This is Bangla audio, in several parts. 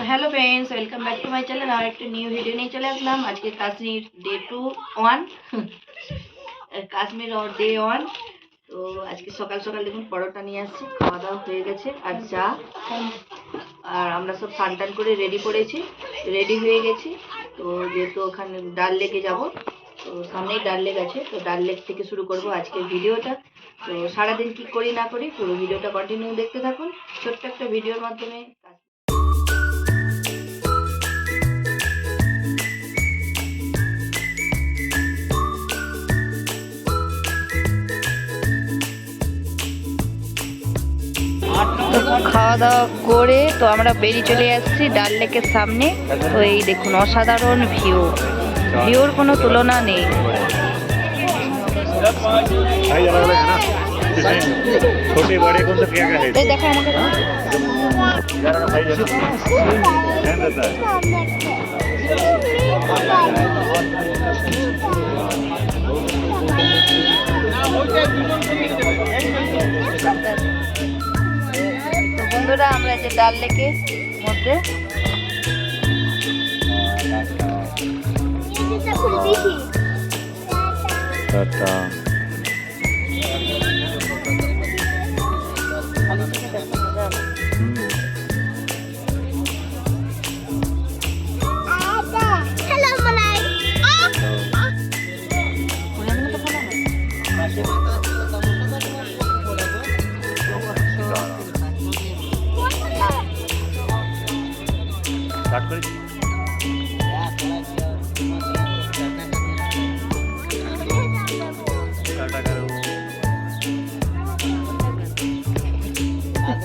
Hello friends welcome back to my channel আর একটা নিউ ভিডিও নিয়ে চলে আসলাম আজকে Kashmir day two one Kashmir or day one তো আজকে সকাল সকাল দেখুন পরোটা নিয়ে আসছি খাওয়া দাওয়া হয়ে গেছে আর চা আর আমরা সব টান করে রেডি করেছি রেডি হয়ে গেছি তো যেহেতু ওখানে ডাল লেকে যাব তো সামনেই ডাল লেক আছে তো ডাল লেক থেকে শুরু করব আজকের ভিডিওটা তো সারাদিন কি করি না করি, পুরো ভিডিওটা কন্টিনিউ দেখতে থাকুন। ছোট্ট একটা ভিডিওর মাধ্যমে খাওয়া দাওয়া করে তো আমরা বেরিয়ে চলে যাচ্ছি ডাল লেকের সামনে। তো এই দেখুন, অসাধারণ ভিউ ভিউর কোনো তুলনা নেই। भाई अलग अलग है ना जिसमें छोटे बड़े कौन सा क्या क्या है এই দেখো আমাকে ग्यारह भाई जैसा ध्यान देता है তো বন্ধুরা আমরা যে ডাল লেকের মধ্যে 알았다. 아빠, 헬로 말해. 음. 딱 걸리지.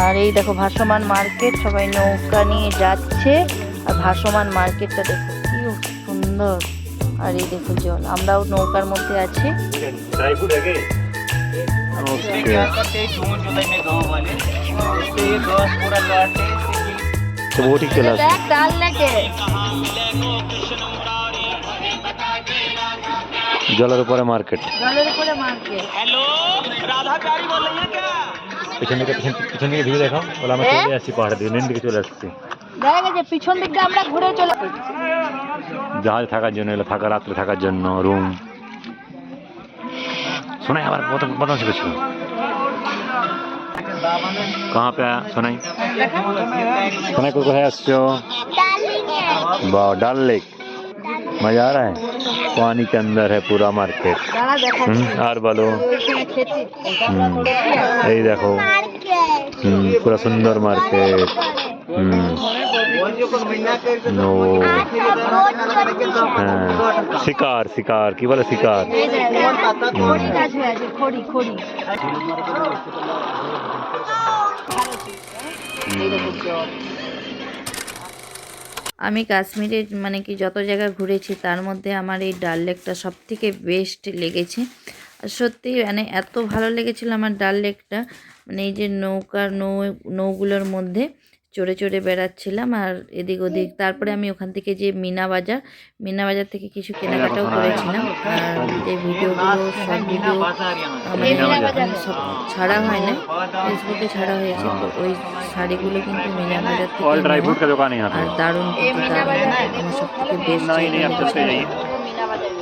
আর এই দেখো ভাসমান মার্কেট সবাই নৌকা নিয়ে যাচ্ছে আর ভাসমান মার্কেটটা দেখো কি সুন্দর আর এই দেখো জল আমরাও নৌকার মধ্যে আছি ड्राई फ्रूट है क्या ओके तो वो ठीक चला দেখ ডাল লেকে জলের উপরে মার্কেট জলের উপরে মার্কেট পিছন দিকে পিছন দিকে ভিউ দেখাও বলে আমরা চলে আসছি পাহাড় দিয়ে নিন দিকে চলে আসছি দেখা গেছে পিছন দিকটা আমরা ঘুরে চলে জাহাজ থাকার জন্য এলো থাকা রাত্রে থাকার জন্য রুম सुनाई हमारे बहुत बदल से बच्चों कहाँ पे है सुनाई सुनाई को है वाह डाल लेक मज़ा आ रहा है पानी के अंदर है पूरा मार्केट। हम्म, और बोलो। हम्म, यही देखो। हम्म, पूरा सुंदर मार्केट। नो। हाँ, शिकार शिकार, की बोले शिकार? खोड़ी আমি কাশ্মীরে মানে কি যত জায়গা ঘুরেছি, তার মধ্যে আমার এই ডাল লেকটা সব থেকে বেস্ট লেগেছে সত্যি মানে এত ভালো লেগেছিল আমার ডাল লেকটা মানে এই যে নৌকার নৌ, নৌগুলোর মধ্যে। চড়ে চড়ে বেড়াচ্ছিলাম আর এদিক ওদিক। তারপরে আমি ওখান থেকে যে মিনা বাজার মিনা বাজার থেকে কিছু কেনাকাটাও করেছিলাম। আর যে ভিডিওগুলো সব ভিডিও ছাড়া হয় না। ফেসবুকে ছাড়া হয়েছে তো ওই শাড়িগুলো কিন্তু মিনা বাজার থেকে আর দারুণ কিন্তু দারুণ আমার সব থেকে বেস্ট মিনা বাজার।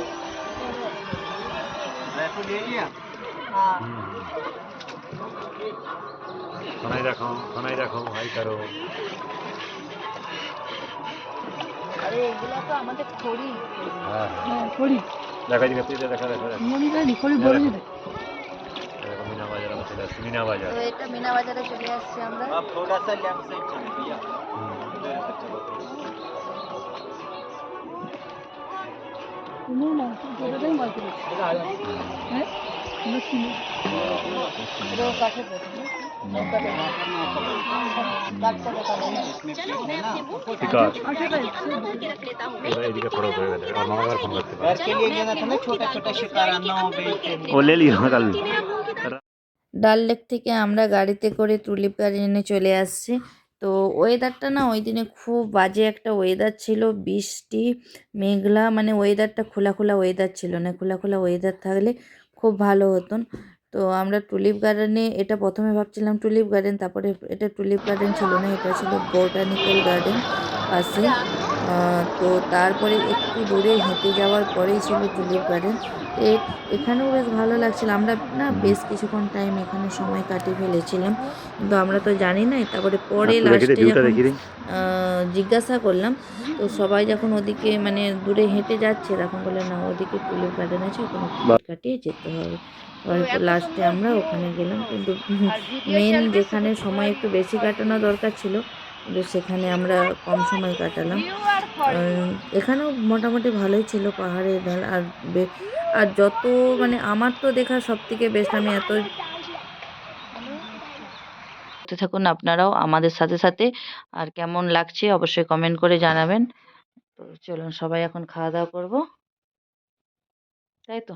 খনাই রাখো খনাই রাখো হাই করো মিনা বাজার আমরা চলে আসছি মিনা বাজারে চলে আসছি আমরা পারে घर के लिए लेना था ना छोटा छोटा शिकारा नाव बेचते ও লে লিও কাল ডাল লেক থেকে আমরা গাড়িতে করে টুলিপ গার্ডেনে চলে আসছি তো ওয়েদারটা না ওই দিনে খুব বাজে একটা ওয়েদার ছিল বৃষ্টি মেঘলা মানে ওয়েদারটা খোলা খোলা ওয়েদার ছিল না খোলা খোলা ওয়েদার থাকলে খুব ভালো হতো তো আমরা টুলিপ গার্ডেনে এটা প্রথমে ভাবছিলাম টুলিপ গার্ডেন তারপরে এটা টুলিপ গার্ডেন ছিল না, এটা ছিল বোটানিক্যাল গার্ডেন পাশে। তো তারপরে একটু দূরে হেঁটে যাওয়ার পরেই ছিল টুলিপ গার্ডেন এখানেও বেশ ভালো লাগছিল। আমরা না বেশ কিছুক্ষণ টাইম এখানে সময় কাটিয়ে ফেলেছিলাম। কিন্তু আমরা তো জানি নাই তারপরে পরে লাস্টে যখন আহ, জিজ্ঞাসা করলাম তো সবাই যখন ওদিকে মানে দূরে হেঁটে যাচ্ছে তখন বলে না ওদিকে টুলিপ গার্ডেন আছে ওখানে কাটিয়ে যেতে হবে। তারপর লাস্টে আমরা ওখানে গেলাম। কিন্তু মেন যেখানে সময় একটু বেশি কাটানো দরকার ছিল কিন্তু সেখানে আমরা কম সময় কাটালাম। এখানেও মোটামুটি ভালোই ছিল পাহাড়ের ঢাল। আর আর যত মানে আমার তো দেখা সব থেকে বেস্ট আমি এত থাকুন আপনারাও আমাদের সাথে সাথে। আর কেমন লাগছে অবশ্যই কমেন্ট করে জানাবেন। তো চলুন সবাই এখন খাওয়া দাওয়া করব। তাই তো?